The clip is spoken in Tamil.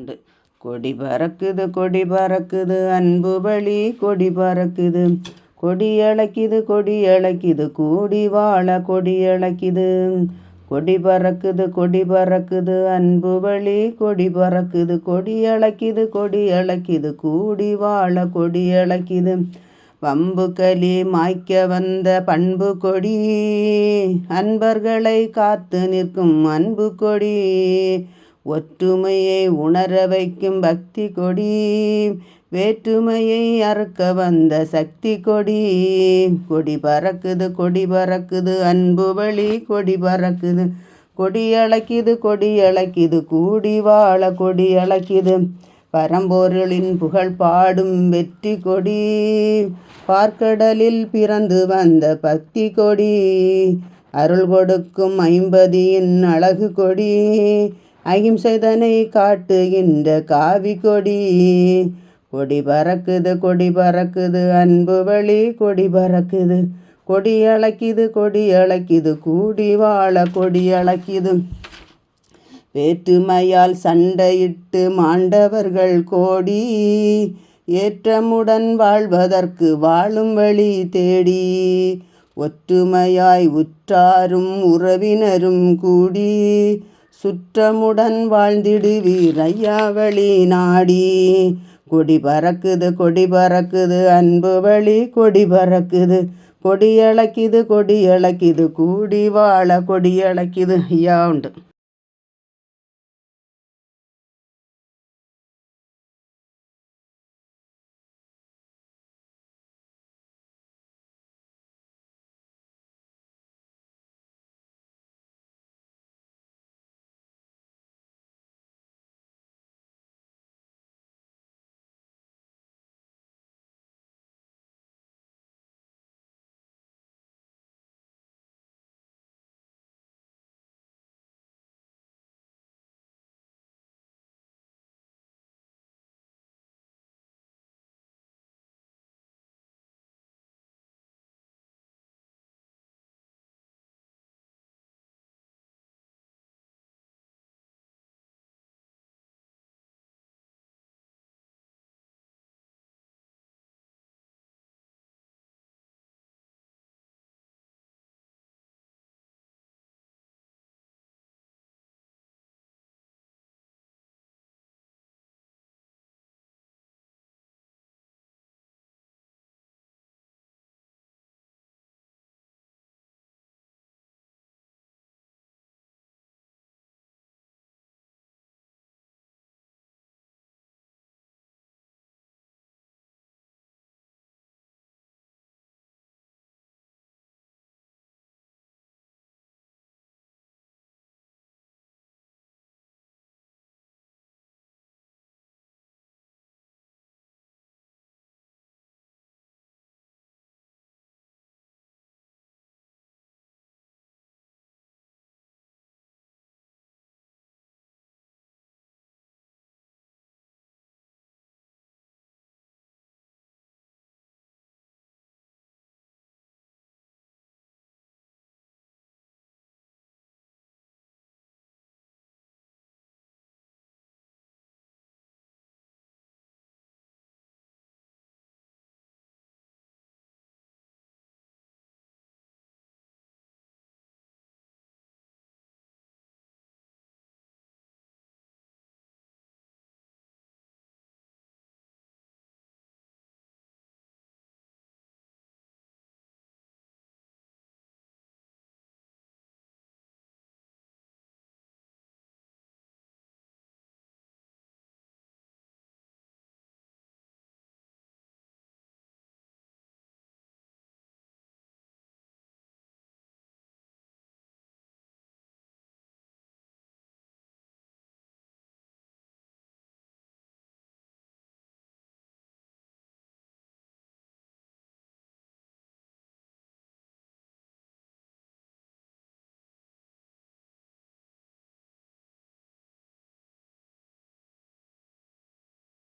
உண்டு. கொடி பறக்குது கொடி பறக்குது அன்பு வழி கொடி பறக்குது. கொடி அழைக்குது கொடி அழைக்குது கூடி வாழ கொடி அழைக்குது. கொடி பறக்குது கொடி பறக்குது அன்பு வழி கொடி பறக்குது. கொடி அழைக்குது கொடி அழைக்குது கூடி வாழ கொடி அழைக்குது. வம்பு கலி மாய்க்க வந்த பண்பு கொடி அன்பர்களை காத்து நிற்கும் அன்பு கொடி. ஒற்றுமையை உணர வைக்கும் பக்தி கொடி வேற்றுமையை அறுக்க வந்த சக்தி கொடி. கொடி பறக்குது கொடி பறக்குது அன்பு வழி கொடி பறக்குது. கொடி அழைக்குது கொடி அழைக்குது கூடி வாழ கொடி அழைக்குது. பரம்பொருளின் புகழ் பாடும் வெற்றி கொடி. பார்க்கடலில் பிறந்து வந்த பக்தி கொடி. அருள் கொடுக்கும் ஐம்பதியின் அழகு கொடி. அகிம்சைதனை காட்டுகின்ற காவி கொடி. கொடி பறக்குது கொடி பறக்குது அன்பு வழி கொடி பறக்குது. கொடி அழைக்குது கொடி அழைக்குது கூடி வாழ கொடி அழைக்குது. வேற்றுமையால் சண்டையிட்டு மாண்டவர்கள் கோடி. ஏற்றமுடன் வாழ்வதற்கு வாழும் வழி தேடி. ஒற்றுமையாய் உற்றாரும் உறவினரும் கூடி. சுற்றமுடன் வாழ்ந்திடுவீர் ஐயா வழி நாடி. கொடி பறக்குது கொடி பறக்குது அன்பு வழி கொடி பறக்குது. கொடி இழக்குது கொடி இழக்குது கூடி வாழ கொடி இழக்குது. ஐயா உண்டு.